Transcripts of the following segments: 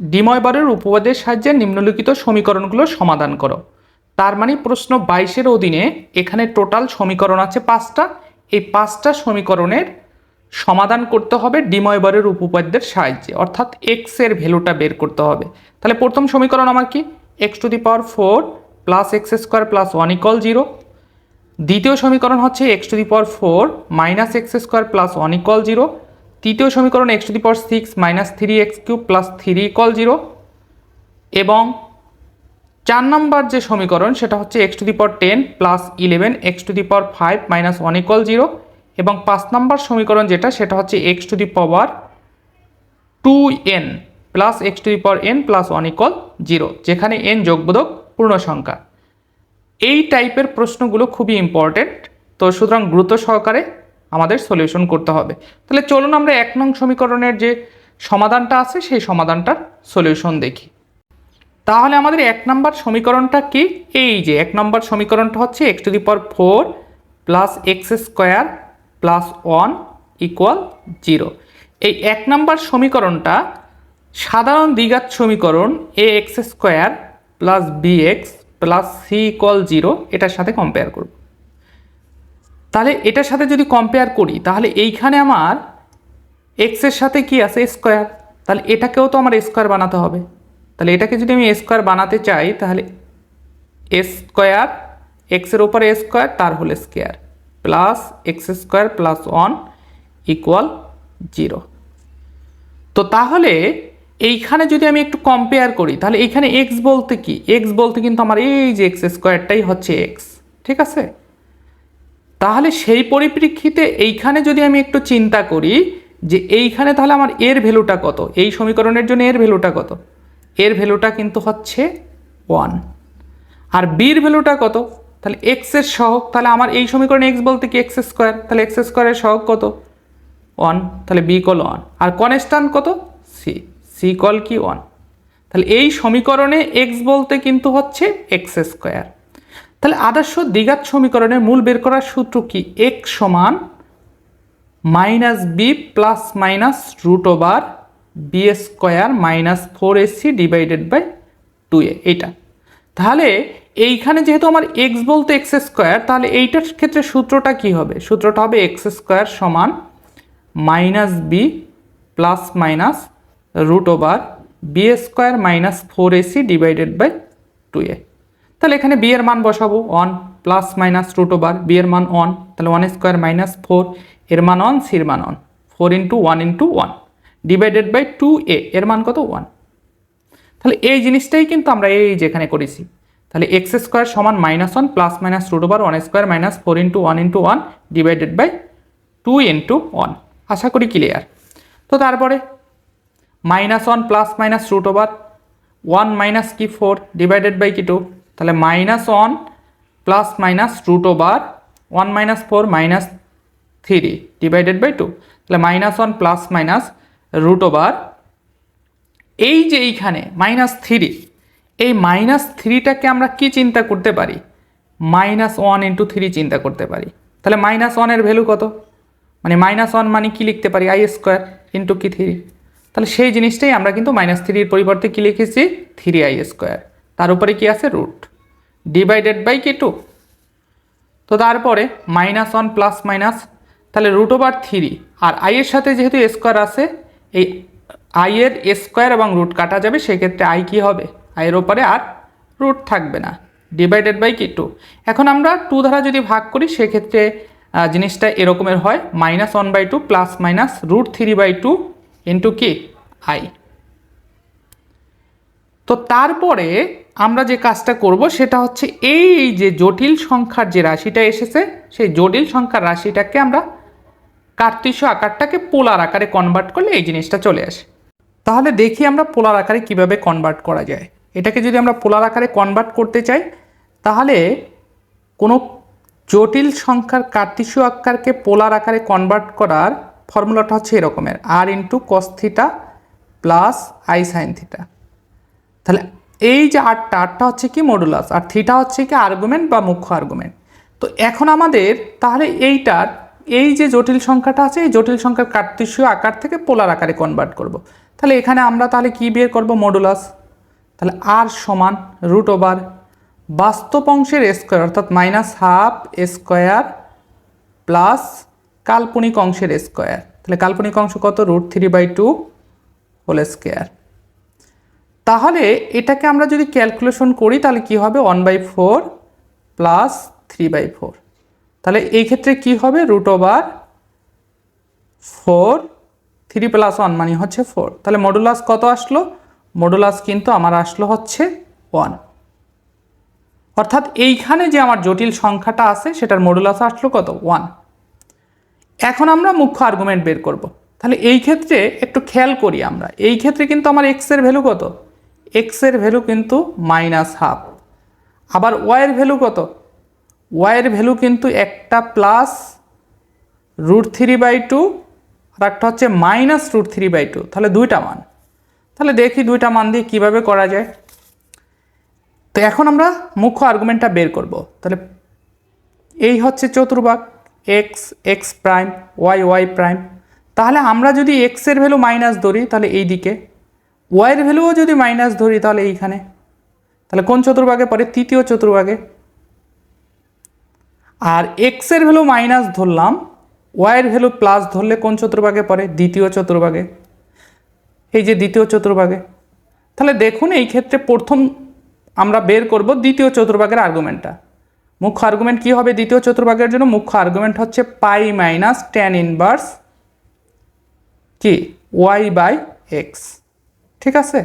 ডিময়বারের উপবাদের সাহায্যে নিম্নলিখিত সমীকরণগুলো সমাধান করো। তার মানে প্রশ্ন বাইশের অধীনে এখানে টোটাল সমীকরণ আছে পাঁচটা। এই পাঁচটা সমীকরণের সমাধান করতে হবে ডিময়বারের উপপাদ্যের সাহায্যে। অর্থাৎ এক্সের ভ্যালুটা বের করতে হবে। তাহলে প্রথম সমীকরণ আমার কি? X to the power four plus x square plus one equal zero দ্বিতীয় সমীকরণ হচ্ছে x to the power four minus x square plus one equal zero তৃতীয় সমীকরণ x to the power six minus three x cube plus three equal zero এবং চার নম্বর যে সমীকরণ, সেটা হচ্ছে x to the power ten plus eleven x to the power five minus one equal zero এবং পাঁচ নম্বর সমীকরণ যেটা, সেটা হচ্ছে x to the power two n plus x to the power n plus one equal zero যেখানে n যোগবোধক পূর্ণ সংখ্যা এই টাইপের প্রশ্নগুলো খুবই ইম্পর্টেন্ট তো সুতরাং গুরুত্ব সহকারে আমাদের সলিউশন করতে হবে। তাহলে চলুন আমরা এক নং সমীকরণের যে সমাধানটা আছে, সেই সমাধানটার সলিউশন দেখি। তাহলে আমাদের এক নম্বর সমীকরণটা কি? এই যে এক নম্বর সমীকরণটা হচ্ছে x to the power four plus x square plus one equal zero এই এক নম্বর সমীকরণটা সাধারণ দ্বিঘাত সমীকরণ a x square plus b x plus c equal zero এটার সাথে কম্পেয়ার করব। তাহলে এটার সাথে যদি কম্পেয়ার করি, তাহলে এইখানে আমার এক্সের সাথে কি আছে? স্কোয়ার তাহলে এটাকেও তো আমার স্কোয়ার বানাতে হবে। তাহলে এটাকে যদি আমি স্কোয়ার বানাতে চাই, তাহলে স্কোয়ার এক্সের উপরে স্কোয়ার তার হলে square plus x square plus one equal zero তো তাহলে এইখানে যদি আমি একটু কম্পেয়ার করি, তাহলে এইখানে এক্স বলতে কি? এক্স বলতে কিন্তু আমার এই যে এক্স স্কোয়ারটাই হচ্ছে এক্স ঠিক আছে? তাহলে সেই পরিপ্রেক্ষিতে এইখানে যদি আমি একটু চিন্তা করি যে এইখানে তাহলে আমার এর ভ্যালুটা কত? এই সমীকরণের জন্য এর ভ্যালুটা কত? এর ভ্যালুটা কিন্তু হচ্ছে ওয়ান। আর বির ভ্যালুটা কত? তাহলে এক্সের সহগ, তাহলে আমার এই সমীকরণে এক্স বলতে কি এক্স স্কোয়ার তাহলে এক্স স্কোয়ারের সহগ কত? ওয়ান। তাহলে বি কল ওয়ান আর কনস্ট্যান্ট কত? সি সি কল কি? ওয়ান তাহলে এই সমীকরণে এক্স বলতে কিন্তু হচ্ছে এক্স স্কোয়ার তাহলে আদর্শ দ্বিঘাত সমীকরণের মূল বের করার সূত্র কি? এক্স সমান minus b plus minus root over b square minus four a c divided by two a এইটা। তাহলে এইখানে যেহেতু আমার এক্স বলতে এক্স স্কোয়ার তাহলে এইটার ক্ষেত্রে সূত্রটা কি হবে? সূত্রটা হবে এক্স স্কোয়ার সমান minus b plus minus root over b square minus four a c divided by two a তাহলে এখানে বি এর মান বসাবো one plus minus root over b এর মান ওয়ান তাহলে ওয়ান স্কোয়ার মাইনাস ফোর এর মান ওয়ান সির মান one four into one into one divided by two a এর মান কত ওয়ান তাহলে এই জিনিসটাই কিন্তু আমরা এই যেখানে করেছি। তাহলে এক্স স্কোয়ার সমান minus one plus minus root over one square minus four into one into one divided by two into one আশা করি ক্লিয়ার তো তারপরে minus one plus minus root over one minus কি ফোর ডিভাইডেড বাই কি two তাহলে minus one plus minus root over one minus four minus three divided by two তাহলে minus one plus minus root over এই যে এইখানে minus three এই minus থ্রিটাকে আমরা কি চিন্তা করতে পারি? মাইনাস ওয়ান ইন্টু থ্রি চিন্তা করতে পারি। তাহলে মাইনাস ওয়ানের ভ্যালু কত? মানে মাইনাস ওয়ান মানে কি লিখতে পারি? আই স্কোয়ার ইন্টু কি থ্রি তাহলে সেই জিনিসটাই আমরা কিন্তু মাইনাস থ্রির পরিবর্তে কী লিখেছি? থ্রি আই স্কোয়ার তার উপরে কি আছে? রুট ডিভাইডেড বাই কে টু তো তারপরে মাইনাস ওয়ান প্লাস মাইনাস তাহলে রুট ওভার থ্রি আর আই এর সাথে যেহেতু স্কোয়ার আছে, এই আই এর স্কোয়ার এবং রুট কাটা যাবে, সেক্ষেত্রে আই কি হবে? আইয়ের ওপরে আর রুট থাকবে না। ডিভাইডেড বাই কি টু এখন আমরা টু দ্বারা যদি ভাগ করি, সেক্ষেত্রে জিনিসটা এরকমের হয়। Minus one by two plus minus root three by two into কি আই তো তারপরে আমরা যে কাজটা করব সেটা হচ্ছে এই যে জটিল সংখ্যার যে রাশিটা এসেছে, সেই জটিল সংখ্যার রাশিটাকে আমরা কার্তিস্য আকারটাকে পোলার আকারে কনভার্ট করলে এই জিনিসটা চলে আসে। তাহলে দেখি আমরা পোলার আকারে কীভাবে কনভার্ট করা যায়। এটাকে যদি আমরা পোলার আকারে কনভার্ট করতে চাই, তাহলে কোনো জটিল সংখ্যার কার্তিস্য আকারকে পোলার আকারে কনভার্ট করার ফর্মুলাটা হচ্ছে এরকমের আর into cos theta plus i sine theta তাহলে এই যে আটটা আটটা হচ্ছে কি মডুলাস আর থিটা হচ্ছে কি আর্গুমেন্ট বা মুখ্য আর্গুমেন্ট তো এখন আমাদের তাহলে এইটার, এই যে জটিল সংখ্যাটা আছে, এই জটিল সংখ্যার কার্তিস্য আকার থেকে পোলার আকারে কনভার্ট করব। তাহলে এখানে আমরা তাহলে কি বের করব মডুলাস তাহলে আর সমান রুট ওভার বাস্তব অংশের স্কোয়ার অর্থাৎ মাইনাস হাফ স্কোয়ার প্লাস কাল্পনিক অংশের স্কোয়ার তাহলে কাল্পনিক অংশ কত? Root three by two whole square তাহলে এটাকে আমরা যদি ক্যালকুলেশন করি, তাহলে কি হবে? One by four plus three by four তাহলে এই ক্ষেত্রে কি হবে? Root over four three plus one মানে হচ্ছে ফোর তাহলে মডুলাস কত আসলো? মডুলাস কিন্তু আমার আসলো হচ্ছে ওয়ান অর্থাৎ এইখানে যে আমার জটিল সংখ্যাটা আছে, সেটার মডুলাস আসলো কত? ওয়ান এখন আমরা মুখ্য আর্গুমেন্ট বের করব। তাহলে এই ক্ষেত্রে একটু খেয়াল করি আমরা। এই ক্ষেত্রে কিন্তু আমার এক্সের ভ্যালু কত? এক্সের ভ্যালু কিন্তু মাইনাস হাফ আবার ওয়াইয়ের ভ্যালু কত? ওয়াইয়ের ভ্যালু কিন্তু একটা plus root three by two আর একটা হচ্ছে minus root three by two তাহলে দুইটা মান। তাহলে দেখি দুইটা মান দিয়ে কীভাবে করা যায়। তো এখন আমরা মুখ্য আর্গুমেন্টটা বের করব। তাহলে এই হচ্ছে চতুর্ভাগ x x prime y y prime তাহলে আমরা যদি এক্সের ভ্যালু মাইনাস ধরি, তাহলে এই দিকে ওয়াইয়ের ভ্যালুও যদি মাইনাস ধরি তাহলে এইখানে। তাহলে কোন চতুর্ভাগে? পরে তৃতীয় চতুর্ভাগে। আর এক্সের ভ্যালু মাইনাস ধরলাম ওয়াইয়ের ভ্যালু প্লাস ধরলে কোন চতুর্ভাগে? পরে দ্বিতীয় চতুর্ভাগে। এই যে দ্বিতীয় চতুর্ভাগে। তাহলে দেখুন এই ক্ষেত্রে প্রথম আমরা বের করব দ্বিতীয় চতুর্ভাগের আর্গুমেন্টটা মুখ্য আর্গুমেন্ট কি হবে দ্বিতীয় চতুর্ভাগের জন্য? মুখ্য আর্গুমেন্ট হচ্ছে পাই মাইনাস টেন ইনভার্স কি? ওয়াই বাই এক্স ঠিক আছে?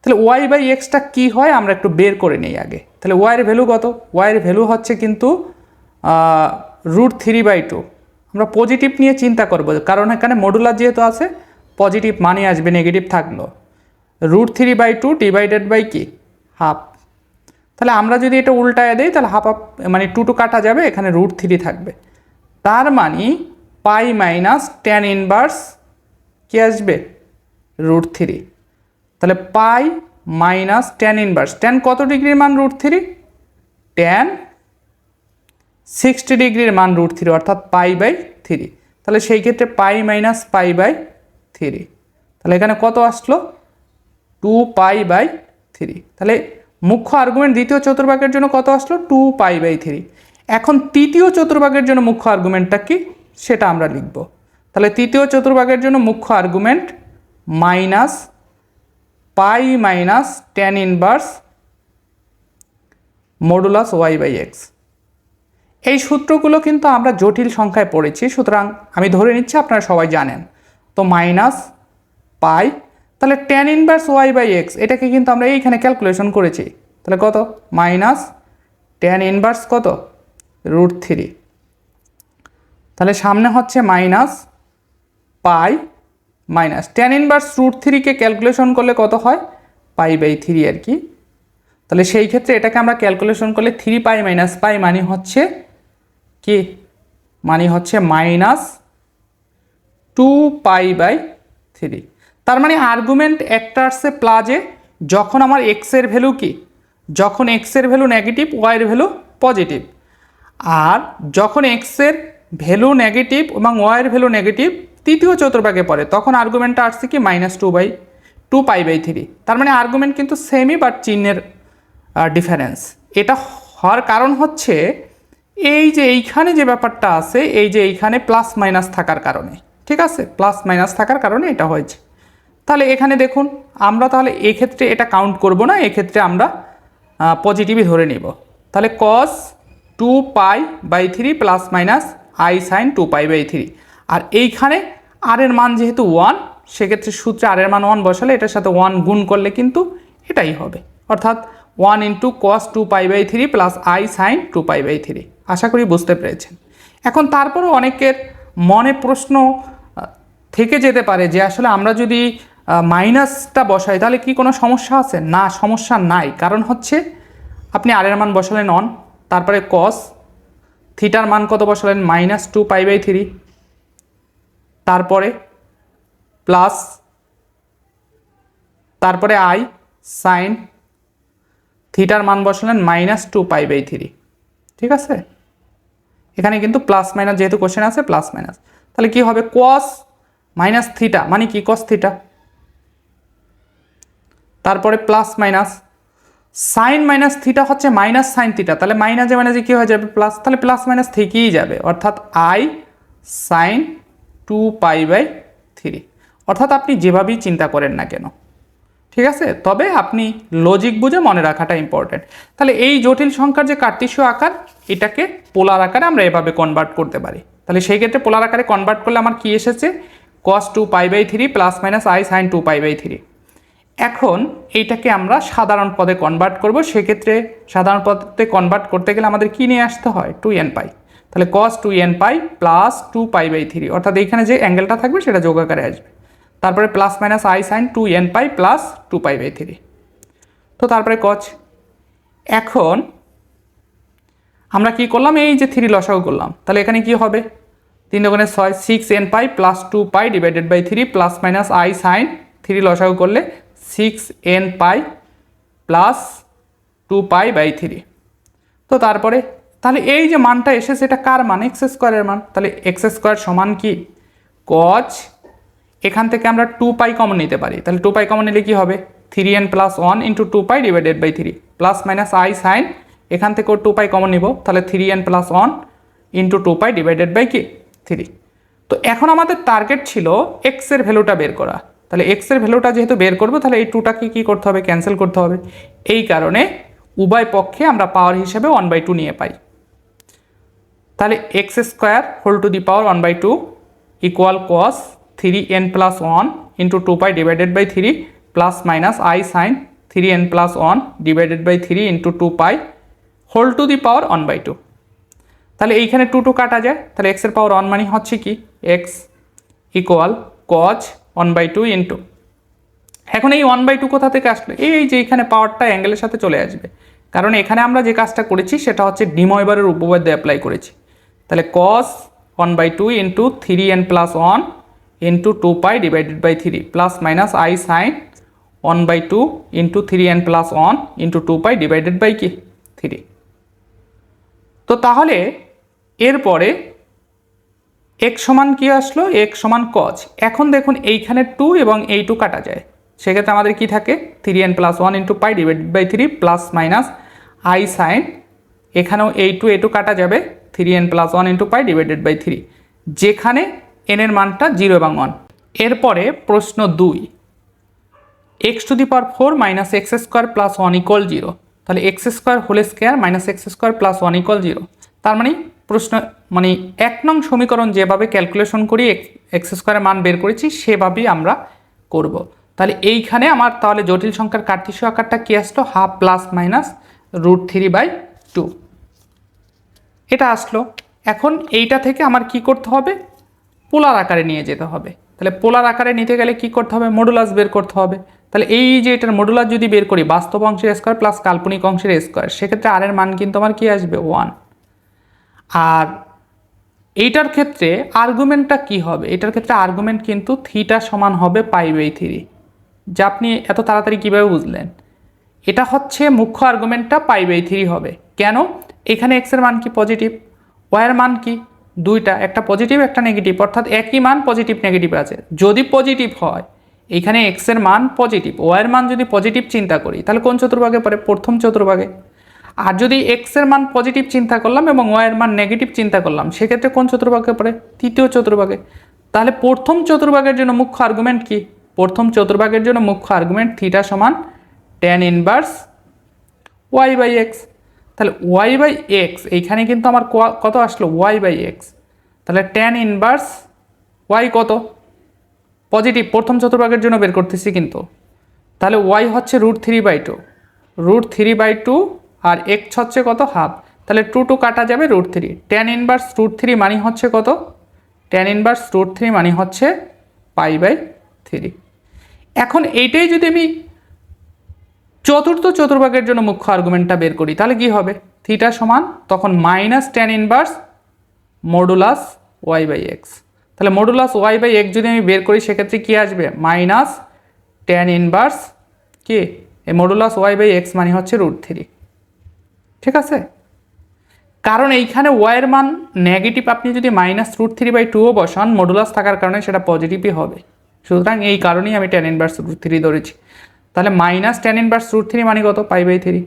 তাহলে ওয়াই বাই এক্সটা কী হয়? আমরা একটু বের করে নিই আগে। তাহলে ওয়াইয়ের ভ্যালু কত? ওয়াইয়ের ভ্যালু হচ্ছে কিন্তু রুট থ্রি বাই টু আমরা পজিটিভ নিয়ে চিন্তা করব, কারণ এখানে মডুলার যেহেতু আছে পজিটিভ মানে আসবে নেগেটিভ থাকল। Root three by two divided by কি? হাফ তাহলে আমরা যদি এটা উল্টায় দিই, তাহলে হাফ হাফ মানে টু টু কাটা যাবে, এখানে রুট থ্রি থাকবে। তার মানে পাই মাইনাস টেন ইনভার্স কি আসবে? রুট থ্রি তাহলে pi minus tan inverse tan কত ডিগ্রির মান রুট থ্রি টেন সিক্সটি ডিগ্রির মান রুট থ্রি অর্থাৎ পাই বাই থ্রি তাহলে সেই ক্ষেত্রে pi minus pi by three তাহলে এখানে কত আসলো? টু পাই বাই থ্রি তাহলে মুখ্য আর্গুমেন্ট দ্বিতীয় চতুর্ভাগের জন্য কত আসলো? টু পাই বাই থ্রি এখন তৃতীয় চতুর্ভাগের জন্য মুখ্য আর্গুমেন্টটা কি? সেটা আমরা লিখব। তাহলে তৃতীয় চতুর্ভাগের জন্য মুখ্য argument minus pi minus tan inverse modulus y by x এই সূত্রগুলো কিন্তু আমরা জটিল সংখ্যায় পড়েছি, সুতরাং আমি ধরে নিচ্ছি আপনারা সবাই জানেন। তো মাইনাস পাই, তাহলে tan inverse y by x এটাকে কিন্তু আমরা এইখানে ক্যালকুলেশন করেছি। তাহলে কত? মাইনাস টেন ইনভার্স কত? রুট থ্রি তাহলে সামনে হচ্ছে minus pi minus tan inverse root থ্রিকে calculation করলে কত হয়? পাই বাই থ্রি আর কি। তাহলে সেই ক্ষেত্রে এটাকে আমরা ক্যালকুলেশন করলে থ্রি পাই মাইনাস পাই মানে হচ্ছে কি? মানে হচ্ছে minus two pi by three তার মানে আর্গুমেন্ট একটা আসছে প্লাজে যখন আমার এক্সের ভ্যালু কি? যখন এক্সের ভ্যালু নেগেটিভ ওয়াইয়ের ভ্যালু পজিটিভ আর যখন এক্সের ভ্যালু নেগেটিভ এবং ওয়াইয়ের ভ্যালু নেগেটিভ তৃতীয় চতুর্ভাগে পড়ে, তখন আর্গুমেন্টটা আসছে কি? Minus two by two pi by three তার মানে আর্গুমেন্ট কিন্তু সেমই বাট চিহ্নের ডিফারেন্স এটা হওয়ার কারণ হচ্ছে, এই যে এইখানে যে ব্যাপারটা আছে, এই যে এইখানে প্লাস মাইনাস থাকার কারণে। ঠিক আছে? প্লাস মাইনাস থাকার কারণে এটা হয়েছে। তাহলে এখানে দেখুন, আমরা তাহলে এক্ষেত্রে এটা কাউন্ট করব না, এক্ষেত্রে আমরা পজিটিভই ধরে নিব। তাহলে cos two pi by three plus minus i sine two pi by three আর এইখানে আর এর মান যেহেতু ওয়ান সেক্ষেত্রে সূত্রে আর এর মান ওয়ান বসালে এটার সাথে ওয়ান গুণ করলে কিন্তু এটাই হবে। অর্থাৎ one into cos two pi by three plus i sine two pi by three আশা করি বুঝতে পেরেছেন। এখন তারপরও অনেকের মনে প্রশ্ন থেকে যেতে পারে যে আসলে আমরা যদি মাইনাসটা বসাই তাহলে কি কোনো সমস্যা আছে? না, সমস্যা নাই। কারণ হচ্ছে আপনি আর এর মান বসালেন অন তারপরে কস থিটার মান কত বসালেন? Minus two pi by three তারপরে প্লাস, তারপরে আই, সাইন, থিটার মান বসালেন minus two pi by three. ঠিক আছে? এখানে কিন্তু প্লাস মাইনাস যেহেতু কোশ্চেন আছে, প্লাস মাইনাস। তাহলে কি হবে? কস মাইনাস থিটা মানে কি? Cos theta. তারপরে plus minus, sine minus theta হচ্ছে মাইনাস সাইন থিটা। তাহলে মাইনাসে মাইনাসে কী হয়ে যাবে? প্লাস। তাহলে প্লাস মাইনাস থেকেই যাবে। অর্থাৎ i sine two pi by three অর্থাৎ আপনি যেভাবেই চিন্তা করেন না কেন। ঠিক আছে? তবে আপনি লজিক বুঝে মনে রাখাটা ইম্পর্টেন্ট তাহলে এই জটিল সংখ্যার যে কার্তিসীয় আকার, এটাকে পোলার আকারে আমরা এভাবে কনভার্ট করতে পারি। তাহলে সেই ক্ষেত্রে পোলার আকারে কনভার্ট করলে আমার কি এসেছে? Cos two pi by three plus minus i sine two pi by three এখন এইটাকে আমরা সাধারণ পদে কনভার্ট করব। সেক্ষেত্রে সাধারণ পদে কনভার্ট করতে গেলে আমাদের কি নিয়ে আসতে হয়? টু এন পাই তাহলে cos two n pi plus two pi by three অর্থাৎ এইখানে যে অ্যাঙ্গেলটা থাকবে সেটা যোগ আকারে আসবে। তারপরে plus minus i sine two n pi plus two pi by three তো তারপরে কচ এখন আমরা কি করলাম? এই যে থ্রি লসাগু করলাম। তাহলে এখানে কি হবে? তিন দোকানে ছয় six n pi plus two pi divided by three plus minus i sine three লসাগু করলে six n pi plus two pi by three তো তারপরে তাহলে এই যে মানটা এসেছে, এটা কার মান? এক্স স্কোয়ারের মান। তাহলে এক্স স্কোয়ার সমান কি? কচ এখান থেকে আমরা টু পাই কমন নিতে পারি। তাহলে টু পাই কমন নিলে কি হবে? Three n plus one into two pi divided by three plus minus i sine এখান থেকেও টু পাই কমন নিব। তাহলে three n plus one into two pi divided by কি? থ্রি তো এখন আমাদের টার্গেট ছিল এক্সের ভ্যালুটা বের করা। তাহলে এক্সের ভ্যালুটা যেহেতু বের করব, তাহলে এই টুটাকে কী করতে হবে? ক্যান্সেল করতে হবে। এই কারণে উভয় পক্ষে আমরা পাওয়ার হিসেবে ওয়ান বাই টু নিয়ে পাই। তাহলে x square whole to the power one by two equal cos three n plus one into two pi divided by three plus minus i sine three n plus one divided by three into two pi whole to the power one by two তাহলে এইখানে two two কাটা যায়। তাহলে এক্সের power one মানে হচ্ছে কি? X equal cos one by two into এখন এই ওয়ান বাই টু কোথা থেকে আসলো? এই যে এখানে পাওয়ারটা অ্যাঙ্গেলের সাথে চলে আসবে। কারণ এখানে আমরা যে কাজটা করেছি, সেটা হচ্ছে ডিময়বারের উপপাদ্য অ্যাপ্লাই করেছি। তাহলে cos one by two into three n plus one into two pi divided by three plus minus i sine one by two into three n plus one into two pi divided by কি? Three তো তাহলে এরপরে এক সমান কি আসলো? এক সমান কজ এখন দেখুন এইখানে টু এবং এই টু কাটা যায়। সেক্ষেত্রে আমাদের কি থাকে? Three n plus one into pi divided by three plus minus i sine এখানেও এই টু এ টু কাটা যাবে। Three n plus one into pi divided by three যেখানে এনের মানটা জিরো এবং ওয়ান এরপরে প্রশ্ন দুই x to the power four minus x square plus one equal zero তাহলে x square whole square minus x square plus one equal zero তার মানে প্রশ্ন মানে এক নং সমীকরণ যেভাবে ক্যালকুলেশন করি এক্স স্কোয়ারের মান বের করেছি, সেভাবেই আমরা করব। তাহলে এইখানে আমার তাহলে জটিল সংখ্যার কার্তিসীয় আকারটা কী আসলো? Half plus minus root three by two এটা আসলো। এখন এইটা থেকে আমার কি করতে হবে? পোলার আকারে নিয়ে যেতে হবে। তাহলে পোলার আকারে নিতে গেলে কি করতে হবে? মডুলাস বের করতে হবে। তাহলে এই যে এটার মডুলাস যদি বের করি, বাস্তব অংশের স্কোয়ার প্লাস কাল্পনিক অংশের স্কোয়ার সেক্ষেত্রে আর এর মান কিন্তু আমার কি আসবে? ওয়ান আর এইটার ক্ষেত্রে আর্গুমেন্টটা কি হবে? এটার ক্ষেত্রে আর্গুমেন্ট কিন্তু থিটা সমান হবে পাই বাই থ্রি যা আপনি এত তাড়াতাড়ি কীভাবে বুঝলেন? এটা হচ্ছে মুখ্য আর্গুমেন্টটা পাই বাই থ্রি হবে। কেন? এখানে এক্সের মান কি পজিটিভ ওয়াইয়ের মান কি? দুইটা, একটা পজিটিভ একটা নেগেটিভ অর্থাৎ একই মান পজিটিভ নেগেটিভ আছে। যদি পজিটিভ হয়, এখানে এক্সের মান পজিটিভ ওয়াইয়ের মান যদি পজিটিভ চিন্তা করি, তাহলে কোন চতুর্ভাগে পড়ে? প্রথম চতুর্ভাগে। আর যদি এক্সের মান পজিটিভ চিন্তা করলাম এবং ওয়াইয়ের মান নেগেটিভ চিন্তা করলাম, সেক্ষেত্রে কোন চতুর্ভাগে পড়ে? তৃতীয় চতুর্ভাগে। তাহলে প্রথম চতুর্ভাগের জন্য মুখ্য আর্গুমেন্ট কি? প্রথম চতুর্ভাগের জন্য মুখ্য আর্গুমেন্ট থিটা সমান tan inverse y by x তাহলে ওয়াই বাই এক্স এইখানে কিন্তু আমার কত আসলো? ওয়াই বাই এক্স তাহলে টেন ইনভার্স ওয়াই কত? পজিটিভ প্রথম চতুর্ভাগের জন্য বের করতেছি কিন্তু। তাহলে ওয়াই হচ্ছে root three by two root three by two R x হচ্ছে কত? হাফ তাহলে টু টু কাটা যাবে root three tan inverse root three মানি হচ্ছে কত? টেন ইনভার্স রুট থ্রি মানি হচ্ছে পাই বাই থ্রি এখন এইটাই যদি আমি চতুর্থ চতুর্ভাগের জন্য মুখ্য আর্গুমেন্টটা বের করি। তাহলে কি হবে? থিটা সমান তখন minus tan inverse modulus y by x তাহলে মডুলাস ওয়াই বাই এক্স যদি আমি বের করি, সেক্ষেত্রে কী আসবে? মাইনাস টেন ইনভার্স কি? এই মডুলাস ওয়াই বাই এক্স মানে হচ্ছে রুট থ্রি ঠিক আছে? কারণ এইখানে ওয়াইয়ের মান নেগেটিভ আপনি যদি মাইনাস রুট থ্রি বাই টুও বসান মডুলাস থাকার কারণে সেটা পজিটিভই হবে। সুতরাং এই কারণেই আমি টেন ইনভার্স রুট থ্রি ধরেছি। তাহলে minus tan inverse root three মানে কত? পাই বাই থ্রি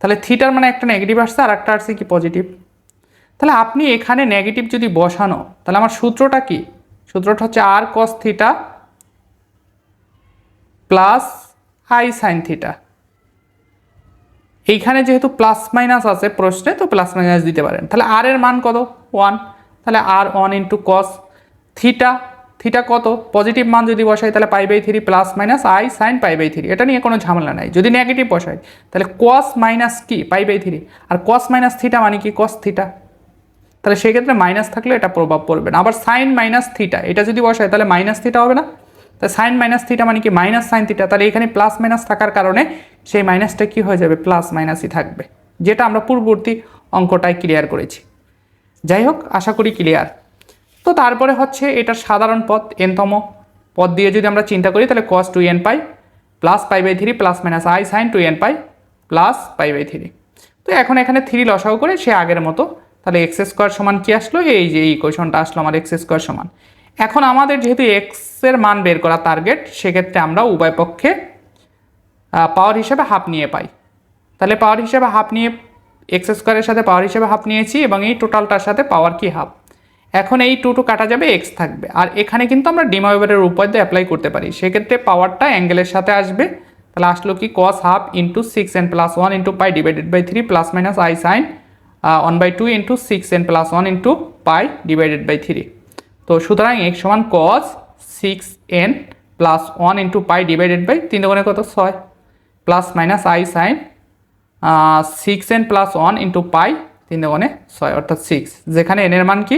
তাহলে থিটার মানে একটা নেগেটিভ আসছে, আর একটা আসছে কি? পজিটিভ তাহলে আপনি এখানে নেগেটিভ যদি বসানো, তাহলে আমার সূত্রটা কি? সূত্রটা হচ্ছে r cos theta plus i sine theta এইখানে যেহেতু প্লাস মাইনাস আছে প্রশ্নে, তো প্লাস মাইনাস দিতে পারেন। তাহলে আর এর মান কত? ওয়ান তাহলে r one into cos theta theta কত? পজিটিভ মান যদি বসাই, তাহলে pi by three plus minus i sine pi by three এটা নিয়ে কোনো ঝামেলা নাই। যদি নেগেটিভ বসাই, তাহলে কস মাইনাস কি? পাই বাই থ্রি আর কস মাইনাস থিটা মানে কি? কস থিটা তাহলে সেক্ষেত্রে মাইনাস থাকলে এটা প্রভাব পড়বে না। আবার সাইন মাইনাস থিটা এটা যদি বসায় তাহলে মাইনাস থিটা হবে না? তাহলে সাইন মাইনাস থিটা মানে কি? মাইনাস সাইন থিটা তাহলে এখানে প্লাস মাইনাস থাকার কারণে সেই মাইনাসটা কি হয়ে যাবে? প্লাস মাইনাসই থাকবে। যেটা আমরা পূর্ববর্তী অঙ্কটায় ক্লিয়ার করেছি। যাই হোক, আশা করি ক্লিয়ার তো তারপরে হচ্ছে এটা সাধারণ পথ এনতম পথ দিয়ে যদি আমরা চিন্তা করি, তাহলে cos two n pi plus pi by three plus minus i sine two n pi plus pi by three তো এখন এখানে থ্রি লসাও করে সে আগের মতো, তাহলে এক্স স্কোয়ার সমান কি আসলো? এই যে এই কোয়েশনটা আসলো, আমার এক্স স্কোয়ার সমান। এখন আমাদের যেহেতু এক্সের মান বের করা টার্গেট সেক্ষেত্রে আমরা উভয় পক্ষে পাওয়ার হিসেবে হাফ নিয়ে পাই। তাহলে পাওয়ার হিসেবে হাফ নিয়ে এক্স স্কোয়ারের সাথে পাওয়ার হিসেবে হাফ নিয়েছি, এবং এই টোটালটার সাথে পাওয়ার কি হাফ এখন এই টু টু কাটা যাবে এক্স থাকবে। আর এখানে কিন্তু আমরা ডিমাইভারের উপায় দিয়ে অ্যাপ্লাই করতে পারি। সেক্ষেত্রে পাওয়ারটা অ্যাঙ্গেলের সাথে আসবে। তাহলে আসলো কি? Cos half into six n plus one into pi divided by three plus minus i sine one by two into six n plus one into pi divided by three তো সুতরাং এক্স সমান cos six n plus one into pi divided by তিন দোকানে কত? ছয়। Plus minus i sine six n plus one into pi তিন দোকানে ছয়, অর্থাৎ সিক্স যেখানে এনের মান কি?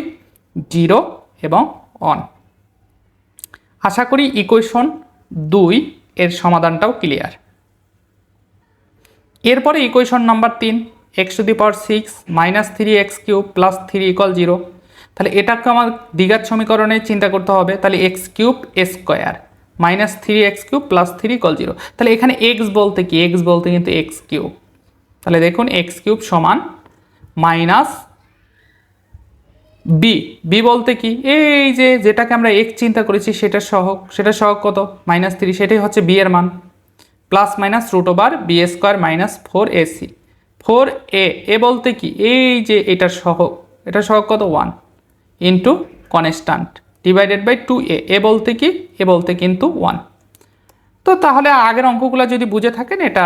জিরো এবং অন। আশা করি ইকুয়েশন দুই এর সমাধানটাও ক্লিয়ার এরপরে ইকুয়েশন নাম্বার তিন x to the power six minus three x cube plus three equal zero তাহলে এটাকে আমার দ্বিঘাত সমীকরণে চিন্তা করতে হবে। তাহলে x cube square minus three x cube plus three equal zero তাহলে এখানে এক্স বলতে কি? এক্স বলতে কিন্তু এক্স কিউব তাহলে দেখুন এক্স কিউব সমান মাইনাস বি বি বলতে কি? এই যে যেটাকে আমরা এক্স চিন্তা করেছি সেটা সহক সেটা সহক কত? মাইনাস থ্রি সেটাই হচ্ছে বি এর মান। Plus minus root over b square minus four a c four a a বলতে কি? এই যে এটা সহক এটার সহক কত? One into constant divided by two a a বলতে কি? এ বলতে কিন্তু ওয়ান তো তাহলে আগের অঙ্কগুলো যদি বুঝে থাকেন, এটা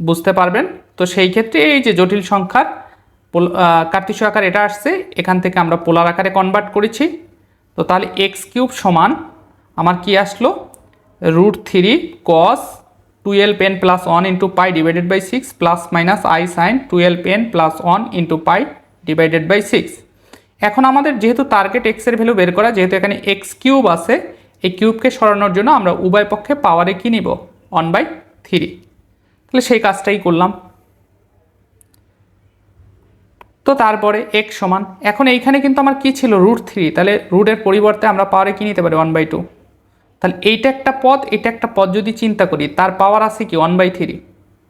বুঝতে পারবেন। তো সেই ক্ষেত্রে এই যে জটিল সংখ্যার কার্তিস আকার এটা আসছে। এখান থেকে আমরা পোলার আকারে কনভার্ট করেছি। তো তাহলে এক্স কিউব সমান, আমার কি আসলো? Root three cos twelve n plus one into pi divided by six plus minus i sine twelve n plus one into pi divided by six এখন আমাদের যেহেতু টার্গেট এক্সের ভ্যালু বের করা, যেহেতু এখানে এক্স কিউব আছে, এই কিউবকে সরানোর জন্য আমরা উভয় পক্ষে পাওয়ারে কী নিব? ওয়ান বাই থ্রি তাহলে সেই কাজটাই করলাম। তো তারপরে এক সমান। এখন এইখানে কিন্তু আমার কি ছিল? রুট থ্রি তাহলে রুটের পরিবর্তে আমরা পাওয়ারে কি নিতে পারি? ওয়ান বাই টু তাহলে এইটা একটা পদ, এটা একটা পদ যদি চিন্তা করি, তার পাওয়ার আছে কি? ওয়ান বাই থ্রি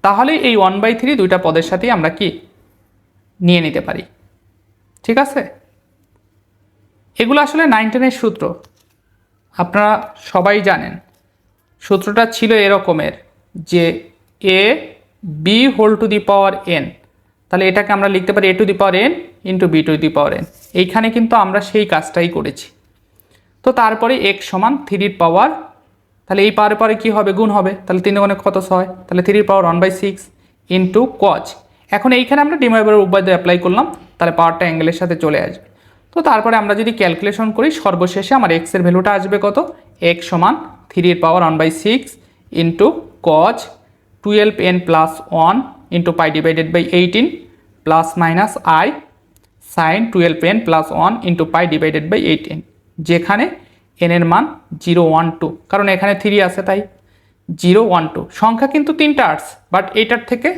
তাহলে এই ওয়ান বাই থ্রি দুইটা পদের সাথেই আমরা কি নিয়ে নিতে পারি। ঠিক আছে? এগুলো আসলে নাইন টেনের সূত্র। আপনারা সবাই জানেন। সূত্রটা ছিল এরকমের যে a b whole to the power n তাহলে এটাকে আমরা লিখতে পারি a to the power n into b to the power n এইখানে কিন্তু আমরা সেই কাজটাই করেছি। তো তারপরে এক সমান থ্রির পাওয়ার তাহলে এই পাওয়ারে পরে কী হবে? গুণ হবে। তাহলে তিন গুণে কত ছয়? তাহলে থ্রির power one by six into cos এখন এইখানে আমরা ডিমাইবারের উপায় অ্যাপ্লাই করলাম, তাহলে পাওয়ারটা অ্যাঙ্গেলের সাথে চলে আসবে। তো তারপরে আমরা যদি ক্যালকুলেশন করি, সর্বশেষে আমার এক্সের ভ্যালুটা আসবে কত? এক্স সমান থ্রির power one by six into cos twelve n plus one into pi divided by eighteen plus minus i sine twelve n plus one into pi divided by eighteen যেখানে এনের মান জিরো ওয়ান টু কারণ এখানে three আছে তাই। Zero one two সংখ্যা কিন্তু তিনটা আর্টস বাট এটার থেকে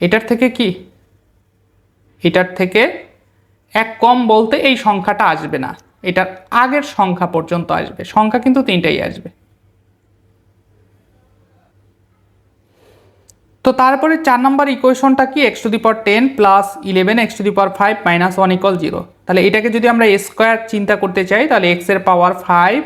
এটার থেকে কি? এটার থেকে এক কম বলতে এই সংখ্যাটা আসবে না। এটার আগের সংখ্যা পর্যন্ত আসবে। সংখ্যা কিন্তু তিনটাই আসবে। তো তারপরে চার নম্বর ইকুয়েশনটা কি? X to the power ten plus eleven x to the power five minus one equal zero তাহলে এটাকে যদি আমরা স্কোয়ার চিন্তা করতে চাই, তাহলে এক্সের power five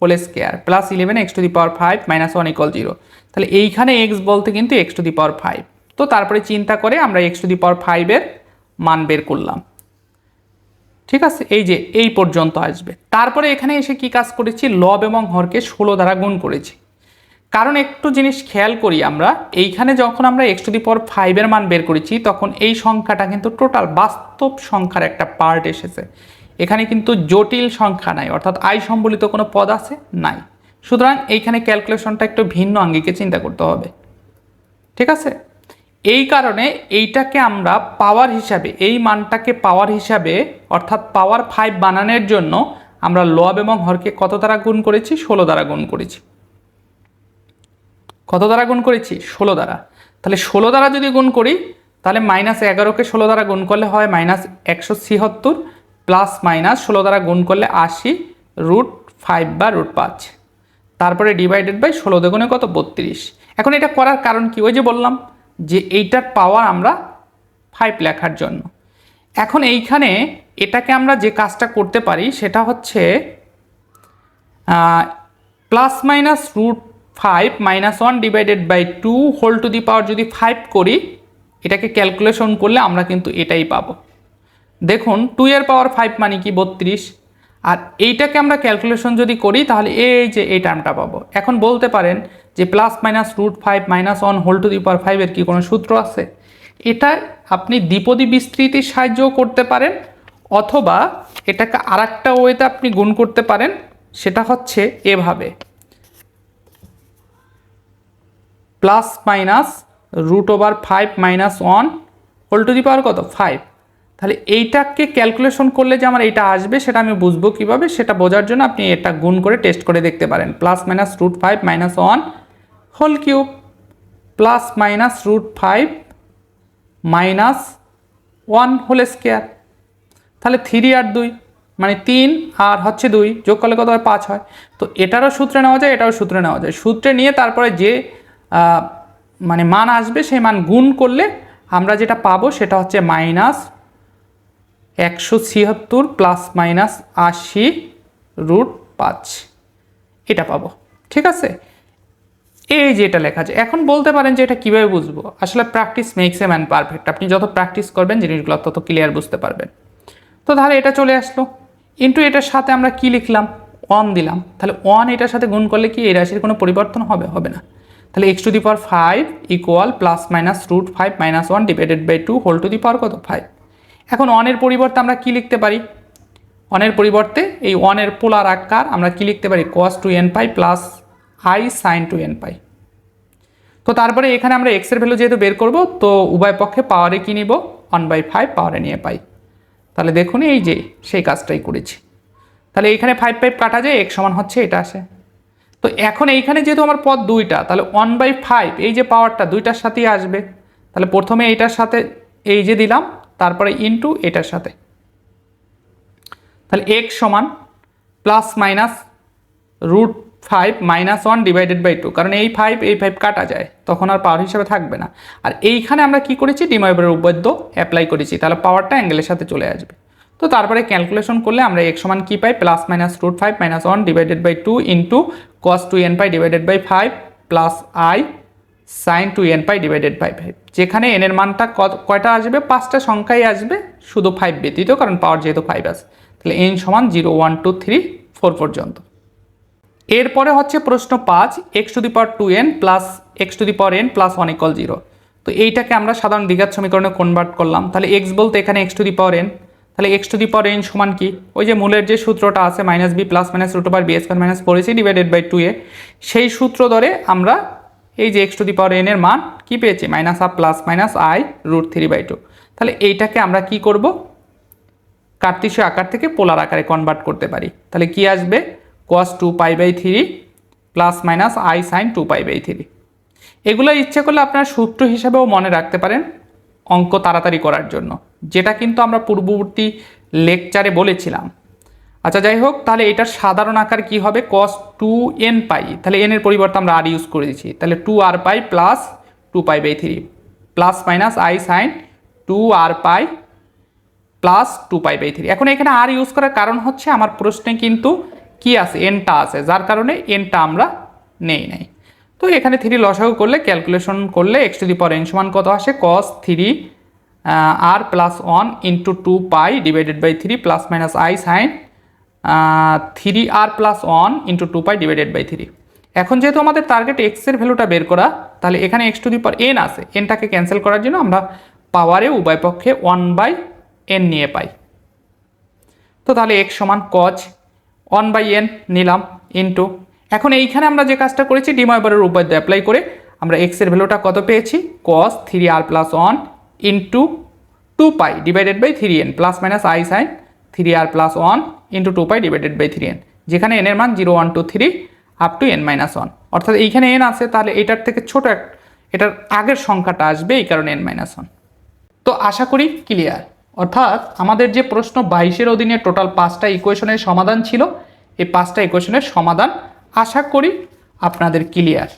whole square plus eleven x to the power five minus one equal zero তাহলে এইখানে এক্স বলতে কিন্তু x to the power five তো তারপরে চিন্তা করে আমরা এক্স টু দি পাওয়ার ফাইভের মান বের করলাম। ঠিক আছে? এই যে, এই পর্যন্ত আসবে। তারপরে এখানে এসে কি কাজ করেছি? লব এবং হরকে ষোলো দ্বারা গুণ করেছি। কারণ একটু জিনিস খেয়াল করি আমরা, এইখানে যখন আমরা এক্স টু দি পাওয়ার ফাইভের মান বের করেছি, তখন এই সংখ্যাটা কিন্তু টোটাল বাস্তব সংখ্যার একটা পার্ট এসেছে। এখানে কিন্তু জটিল সংখ্যা নাই, অর্থাৎ আই সম্বলিত কোনো পদ আছে, নাই। সুতরাং এইখানে ক্যালকুলেশনটা একটু ভিন্ন আঙ্গিকে চিন্তা করতে হবে। ঠিক আছে? এই কারণে এইটাকে আমরা পাওয়ার হিসাবে, এই মানটাকে পাওয়ার হিসাবে, অর্থাৎ পাওয়ার ফাইভ বানানোর জন্য আমরা লব এবং হরকে কত দ্বারা গুণ করেছি? ষোলো দ্বারা গুণ করেছি। কত দ্বারা গুণ করেছি? ষোলো দ্বারা। তাহলে ষোলো দ্বারা যদি গুণ করি, তাহলে মাইনাস এগারোকে ষোলো দ্বারা গুণ করলে হয় মাইনাস একশো ছিয়াত্তর প্লাস মাইনাস ষোলো দ্বারা গুণ করলে আশি রুট ফাইভ বা রুট পাঁচ। তারপরে ডিভাইডেড বাই ষোলো দেগুণে কত? বত্রিশ। এখন এটা করার কারণ কি? ওই যে বললাম যে এইটার পাওয়ার আমরা ফাইভ লেখার জন্য। এখন এইখানে এটাকে আমরা যে কাজটা করতে পারি, সেটা হচ্ছে plus minus root five minus one divided by two whole to the power যদি ফাইভ করি, এটাকে ক্যালকুলেশন করলে আমরা কিন্তু এটাই পাবো। দেখুন টু এর পাওয়ার ফাইভ মানে কি? বত্রিশ। আর এইটাকে আমরা ক্যালকুলেশন যদি করি, তাহলে এই যে এই টার্মটা পাবো। এখন বলতে পারেন যে plus minus root five minus one whole to the power ফাইভের কি কোনো সূত্র আছে? এটা আপনি দ্বিপদী বিস্তৃতির সাহায্যও করতে পারেন, অথবা এটাকে আর একটা ওয়েতে আপনি গুণ করতে পারেন, সেটা হচ্ছে এভাবে। Plus minus root over five minus one whole to the power কত? ফাইভ তাহলে এইটাকে ক্যালকুলেশন করলে যে আমার এটা আসবে, সেটা আমি বুঝব কীভাবে? সেটা বোঝার জন্য আপনি এটা গুণ করে টেস্ট করে দেখতে পারেন। Plus minus root five minus one whole cube plus minus root five minus one whole square তাহলে থ্রি আর দুই মানে তিন আর হচ্ছে দুই, যোগ করলে কত হয়? পাঁচ হয়। তো এটারও সূত্রে নেওয়া যায়, এটারও সূত্রে নেওয়া যায়। সূত্রে নিয়ে তারপরে যে মানে মান আসবে, সেই মান গুণ করলে আমরা যেটা পাবো সেটা হচ্ছে মাইনাস একশো ছিয়াত্তর প্লাস মাইনাস আশি রুট পাঁচ। এটা পাবো, ঠিক আছে? এই যে এটা লেখা আছে। এখন বলতে পারেন যে এটা কীভাবে বুঝব? আসলে practice makes a man perfect আপনি যত প্র্যাকটিস করবেন, জিনিসগুলো তত ক্লিয়ার বুঝতে পারবেন। তো তাহলে এটা চলে আসলো। ইন্টু এটার সাথে আমরা কি লিখলাম? ওয়ান দিলাম। তাহলে ওয়ান এটার সাথে গুণ করলে কি এই রাশির কোনো পরিবর্তন হবে? হবে না। তাহলে x to the power five equal plus minus root five minus one divided by two whole to the power কত? ফাইভ এখন ওয়ানের পরিবর্তে আমরা কি লিখতে পারি? ওয়ানের পরিবর্তে এই ওয়ানের পোলার আকার আমরা কি লিখতে পারি? Cos two n pi plus i sine two n pi তো তারপরে এখানে আমরা এক্সের ভ্যালু যেহেতু বের করব, তো উভয় পক্ষে পাওয়ারে কি নিব? ওয়ান বাই ফাইভ পাওয়ারে নিয়ে পাই। তাহলে দেখুন এই যে সেই কাজটাই করেছি। তাহলে এইখানে ফাইভ ফাইভ কাটা যায় এক সমান হচ্ছে এটা আসে। তো এখন এইখানে যেহেতু আমার পদ দুইটা, তাহলে ওয়ান বাই ফাইভ এই যে পাওয়ারটা দুইটার সাথেই আসবে। তাহলে প্রথমে এইটার সাথে এই যে দিলাম, তারপরে ইনটু এটার সাথে। তাহলে এক সমান plus minus root five minus one divided by two কারণ এই ফাইভ এই ফাইভ কাটা যায়, তখন আর পাওয়ার হিসাবে থাকবে না। আর এইখানে আমরা কি করেছি? ডিমাইবের উপপাদ্য অ্যাপ্লাই করেছি, তাহলে পাওয়ারটা অ্যাঙ্গেলের সাথে চলে আসবে। তো তারপরে ক্যালকুলেশন করলে আমরা এক সমান কী পাই? Plus minus root five minus one divided by two into cos two n pi divided by five plus i sine two n pi divided by five যেখানে এনের মানটা কয়টা আসবে? পাঁচটা সংখ্যাই আসবে, শুধু ফাইভ ব্যতীত, কারণ পাওয়ার যেহেতু ফাইভ আছে। তাহলে এন সমান zero one two three four পর্যন্ত। এরপরে হচ্ছে প্রশ্ন পাঁচ x to the power two n plus x to the power n plus one equal zero তো এইটাকে আমরা সাধারণ দ্বিঘাত সমীকরণে কনভার্ট করলাম। তাহলে এক্স বলতে এখানে x to the power n তাহলে x to the power n সমান কি? ওই যে মূলের যে সূত্রটা আছে minus b plus minus root over b square minus four ac divided by two a সেই সূত্র ধরে আমরা এই যে x to the power n এর মান কি পেয়েছি? Minus up plus minus i root three by two তাহলে এইটাকে আমরা কি করব? কার্তিসীয় আকার থেকে পোলার আকারে কনভার্ট করতে পারি। তাহলে কি আসবে? Cos two pi by three plus minus i sine two pi by three এগুলো ইচ্ছে করলে আপনার সূত্র হিসাবেও মনে রাখতে পারেন অঙ্ক তাড়াতাড়ি করার জন্য। যেটা কিন্তু আমরা পূর্ববর্তী লেকচারে বলেছিলাম। আচ্ছা যাই হোক তাহলে এটার সাধারণ আকার কি হবে? Cos two n pi. তাহলে এনের পরিবর্তে আমরা আর ইউজ করে দিচ্ছি তাহলে two r pi plus two pi by three plus minus i sine two r pi plus two pi by three এখন এখানে আর ইউজ করার কারণ হচ্ছে আমার প্রশ্নে কিন্তু কি আছে? এনটা আছে। যার কারণে এনটা আমরা নেই নাই। তো এখানে থ্রি লসাগু করলে ক্যালকুলেশন করলে x to the power n সমান কত আসে? Cos three r plus one into two pi divided by three plus minus i sine three r plus one into two pi divided by three এখন যেহেতু আমাদের target এক্সের ভ্যালুটা বের করা, তাহলে এখানে x to the power n আছে। এনটাকে ক্যান্সেল করার জন্য আমরা পাওয়ারে উভয় পক্ষে ওয়ান বাই এন নিয়ে পাই। তো তাহলে এক্স সমান কজ ওয়ান বাই এন নিলাম ইন্টু এখন এইখানে আমরা যে কাজটা করেছি ডিময়বারের উপপাদ্য অ্যাপ্লাই করে আমরা এক্সের ভ্যালুটা কত পেয়েছি? Cos three r plus one into two pi divided by three n plus minus i sine three r plus one into two pi divided by three n যেখানে এনের মান zero one two three up to n minus one অর্থাৎ এইখানে N আছে, তাহলে এটার থেকে ছোট এক এটার আগের সংখ্যাটা আসবে এই কারণে এন মাইনাস ওয়ান তো আশা করি ক্লিয়ার অর্থাৎ আমাদের যে প্রশ্ন বাইশের অধীনে টোটাল পাঁচটা ইকুয়েশনের সমাধান ছিল, এই পাঁচটা ইকুয়েশনের সমাধান আশা করি আপনাদের ক্লিয়ার